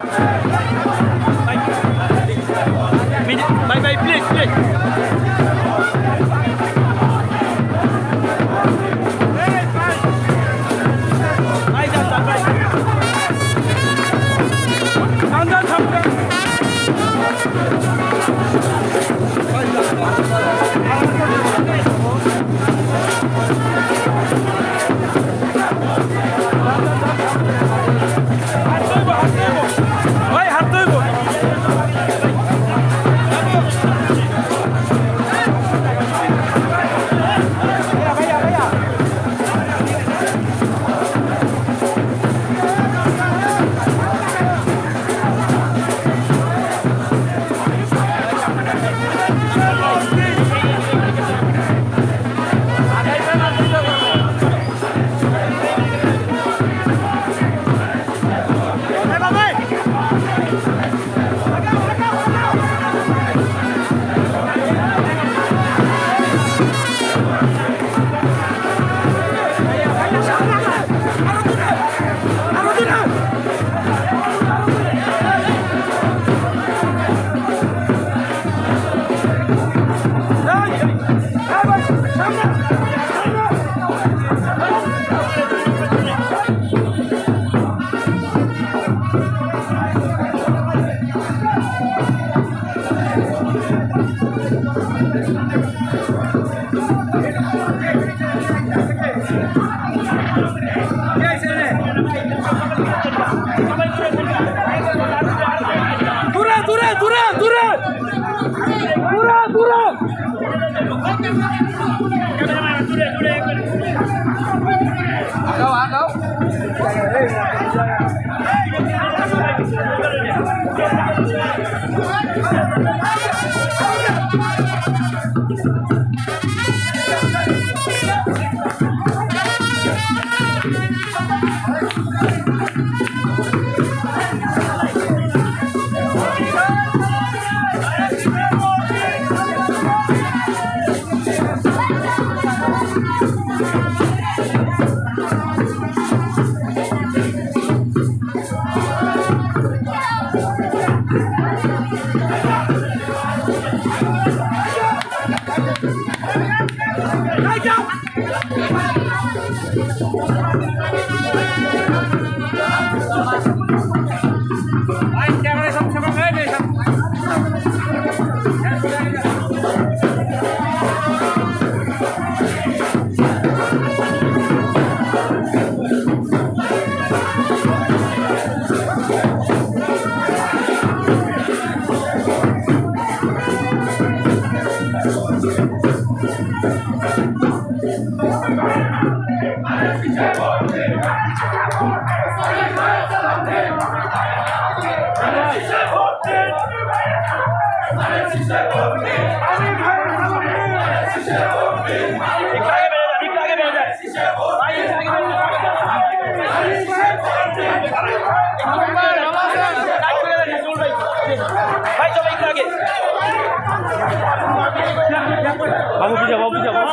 Bye bye, please, please. বাবু বুঝা বাবু বুঝা বাবু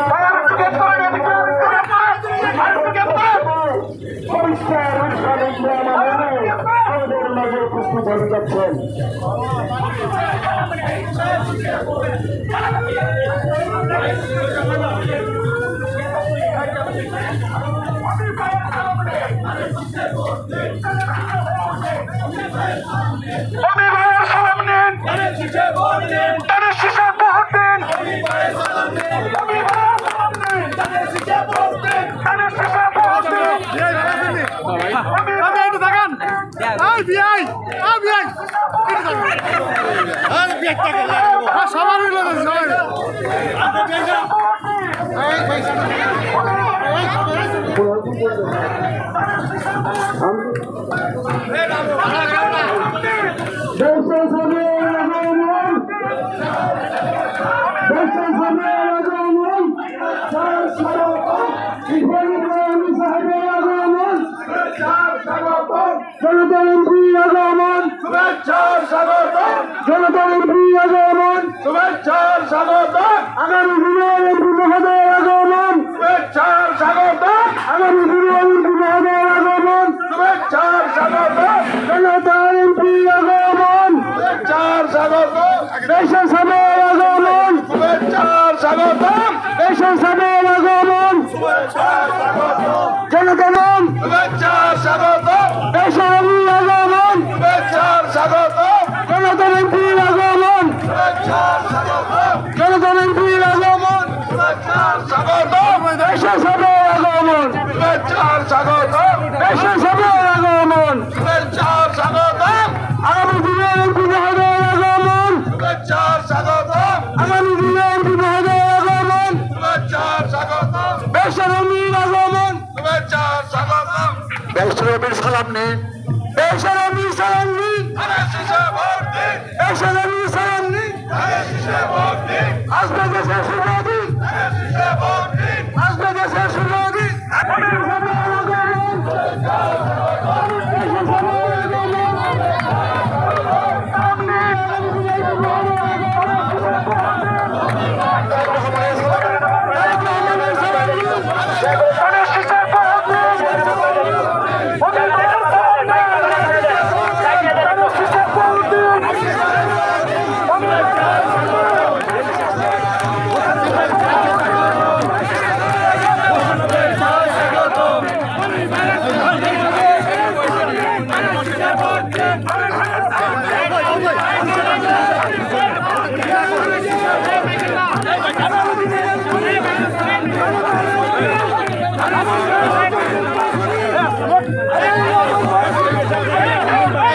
একটু বলে যাচ্ছেন অভিভাবক সালাম বিআই এই বিআই। একটু বিআই টাকা হ্যাঁ সবার হইল না সবার দেশের সামনে আগমন দেশের সামনে আগমন ইব্রাহিম সাহেবের আগমন জনতা এমপি শুভেচ্ছার স্বাগত জনতা এমপি আগমন। শুভেচ্ছার স্বাগত আগামী দিনে এমপি মহোদয় আগমন। শুভেচ্ছার স্বাগত আগামী দিনে এমপি মহোদয় আগমন। শুভেচ্ছার স্বাগত জনতা এমপি আগমন। শুভেচ্ছার স্বাগত দেশের সামনে আগমন। শুভেচ্ছার স্বাগত দেশের সামনে আগমন। শুভেচ্ছার স্বাগত জনগণ। শুভেচ্ছার স্বাগত দেশের আগমন। শুভেচ্ছার স্বাগত জনগণ এমপির আগমন শুভেচ্ছার স্বাগত জনগণ এমপির আগমন শুভেচ্ছার স্বাগত দেশের সামনে আগমন শুভেচ্ছার স্বাগত দেশের সামনে আগমন শুভেচ্ছার স্বাগত আগামী দিনে এমপি মহোদয় আগমন শুভেচ্ছার স্বাগত আগামী দিনে এমপি মহোদয় আগমন শুভেচ্ছার স্বাগত দেশের এমপির আগমন শুভেচ্ছার স্বাগত দেশের এমপির সালাম নিন দেশের এমপির সালাম নিন Parasıza vardı. Eşelerini sana.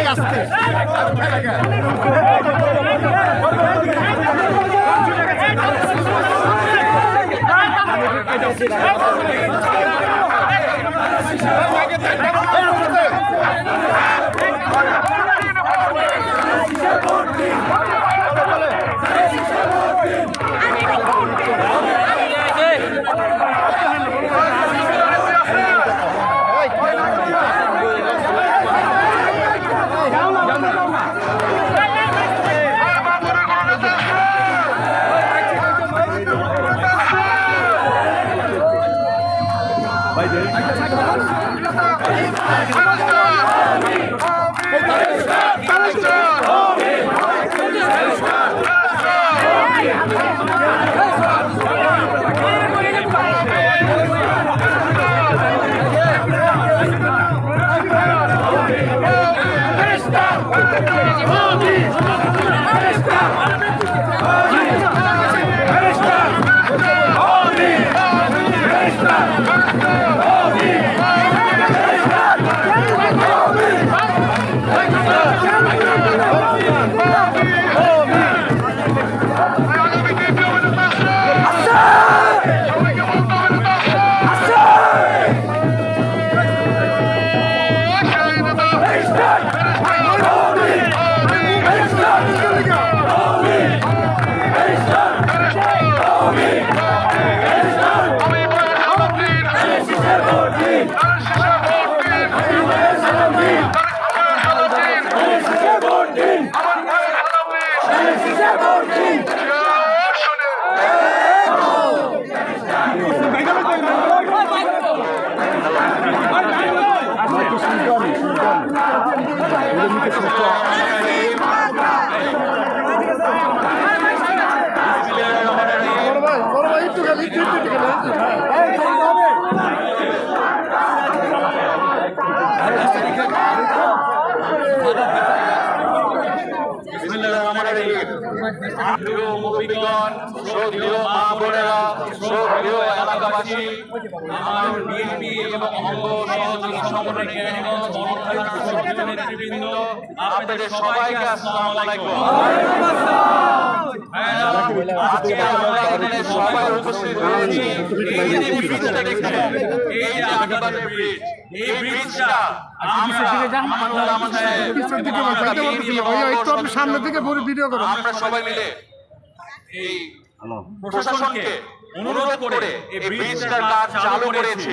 আসতে আগে Mami! Mami! Mami! শ্রদ্ধেয় মা বোনেরা, শ্রদ্ধেয় এলাকাবাসী, আমার বিএনপি এবং অঙ্গ সহযোগী সংগঠনের জ্ঞানীগণ, গণতান্ত্রিক শ্রদ্ধেয় নেতৃবৃন্দ, আপনাদের সবাইকে আসসালামু আলাইকুম। আজকে আমরা এখানে সবাই উপস্থিত হয়েছি এই যে ব্রিজটা দেখছেন, এই যে আগাবাদের ব্রিজ, এই ব্রিজটা আমরা আমানুল্লাহ আহমদ সাহেব পিছন দিকে এবং আমরা যাইতে বলতেছি না ভাইয়া একটু আপনি সামনের দিকে বড় ভিডিও করুন আমরা সবাই মিলে এই প্রশাসনকে অনুরোধ করে এই ব্রিজটার কাজ চালু করেছি।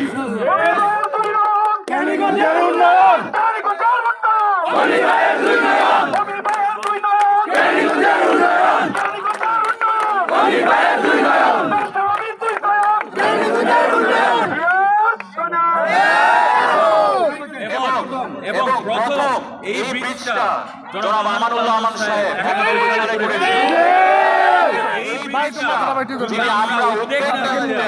এবং প্রথম এই ব্রিজটা জনাব আমানুল্লাহ আহমদ সাহেব পরিচালনা করেছেন এই ব্রিজটা যদি আমরা উদ্যোগ না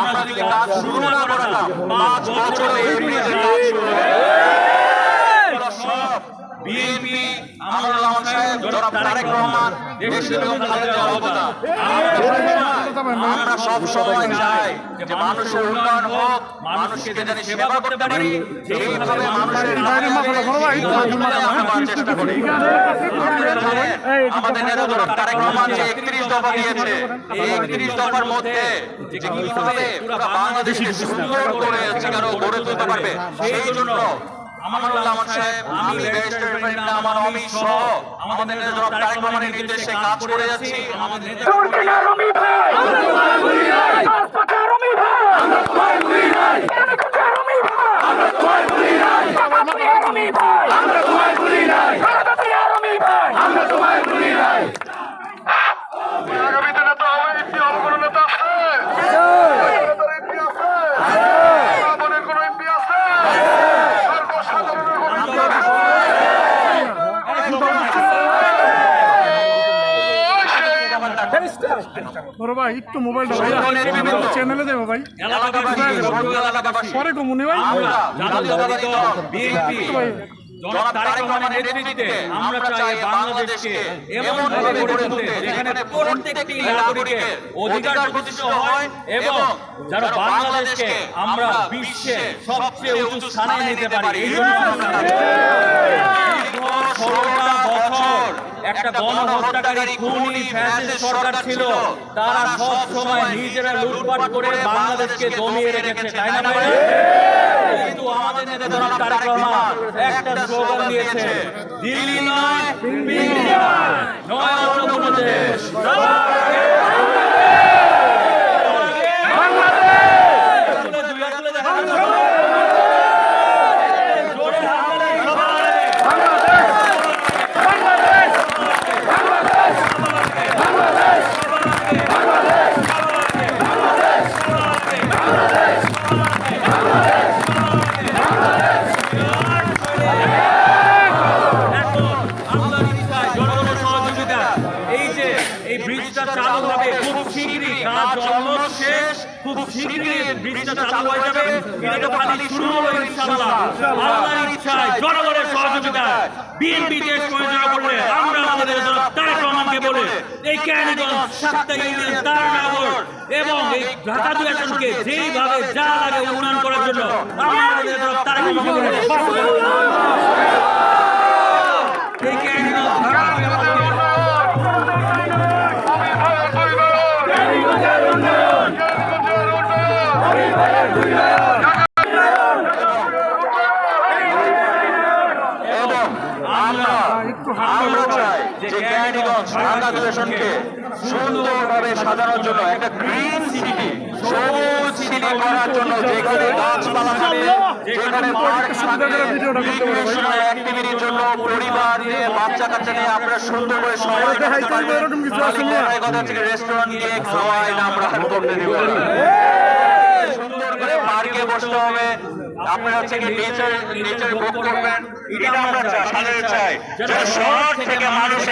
আমরা যদি কাজ শুরু না করতাম পাঁচ বছরে এই কাজ শুরু। বিএনপি আমানুল্লাহ সাহেব জনাব তারেক রহমান দেশের অবদান আমরা সব সময় চাই যে মানুষের উন্নয়ন হোক মানুষকে যেন সেবা করতে পারি যেভাবে মানুষের চেষ্টা করি আমাদের নেতা জনাব তারেক রহমান যে একত্রিশ দফা দিয়েছে এই একত্রিশ দফার মধ্যে যে কীভাবে পুরো বাংলাদেশকে সুন্দর করে গড়ে তুলতে পারবে সেই জন্য আমানুল্লাহ সাহেব আমি ব্যারিস্টার ইব্রাহিম আমার অমিত সহ আমাদের জনাব তারেক রহমানের নির্দেশে কাজ করে যাচ্ছি আমাদের নেতা রমি ভাই আমরা তোমায় ভুলি নাই পাঁচপাখা রমি ভাই! আমরা তোমায় ভুলি নাই। কেনিগঞ্জের রমি ভাই! আমরা তোমায় ভুলি নাই। কাকাতিয়া রমি ভাই! আমরা তোমায় ভুলি নাই কাকাতিয়া রমি ভাই আমরা তোমায় ভুলি নাই আগামীতে নেতা হবে এমপি হবে কোনো নেতা আছে নেতার এমপি আছে আমাদের কোনো এমপি আছে সর্বসাধারণের কোনো এমপি আছে বড় ভাই একটু মোবাইলটা ভাই চ্যানেলে দেবো ভাই। পরে কমুনি ভাই। আমরা চাই বাংলাদেশকে এমন ভাবে গড়ে তুলতে যেখানে প্রত্যেকটি নাগরিকের অধিকার প্রতিষ্ঠিত হয় এবং যেন বাংলাদেশকে আমরা বিশ্বে সবচেয়ে উঁচু স্থানে নিতে পারি। এই জন্য বছর একটা গণহত্যাকারী খুনি ফ্যাসিস্ট সরকার ছিল। তারা সব সময় নিজেরা লুটপাট করে বাংলাদেশকে জমিয়ে রেখেছে তাই না ভাই? কিন্তু আমাদের নেতা জনাব তারেক রহমান একটা স্লোগান দিয়েছে দিল্লি নয় ইন্ডিয়া নয় অন্য চালু হয়ে যাবে। এটা তো শুরু হলো ইনশাআল্লাহ। আল্লাহর তারানগর এবং এই ঢাকা দুই আসনকে যেইভাবে যা লাগে উন্নয়ন করার জন্য আমরা আমাদের আমরা চাই যে সুন্দরভাবে সাজানোর জন্য একটা গ্রিন সিটি সবুজ সিটি করার জন্য যেখানে গাছপালা থাকবে যেখানে পার্ক রিক্রিয়েশনাল অ্যাক্টিভিটির জন্য পরিবার নিয়ে বাচ্চা নিয়ে আমরা সুন্দর করে সময় কাটাতে পারব কথা থেকে রেস্টুরেন্ট দিয়ে খাওয়াই না আমরা করতে দিব করে বসতে হবে। আপনারা হচ্ছে কি নেচার নেচার ভোগ করবেন। এটা আমরা চাই চাই। যেন শহর থেকে মানুষ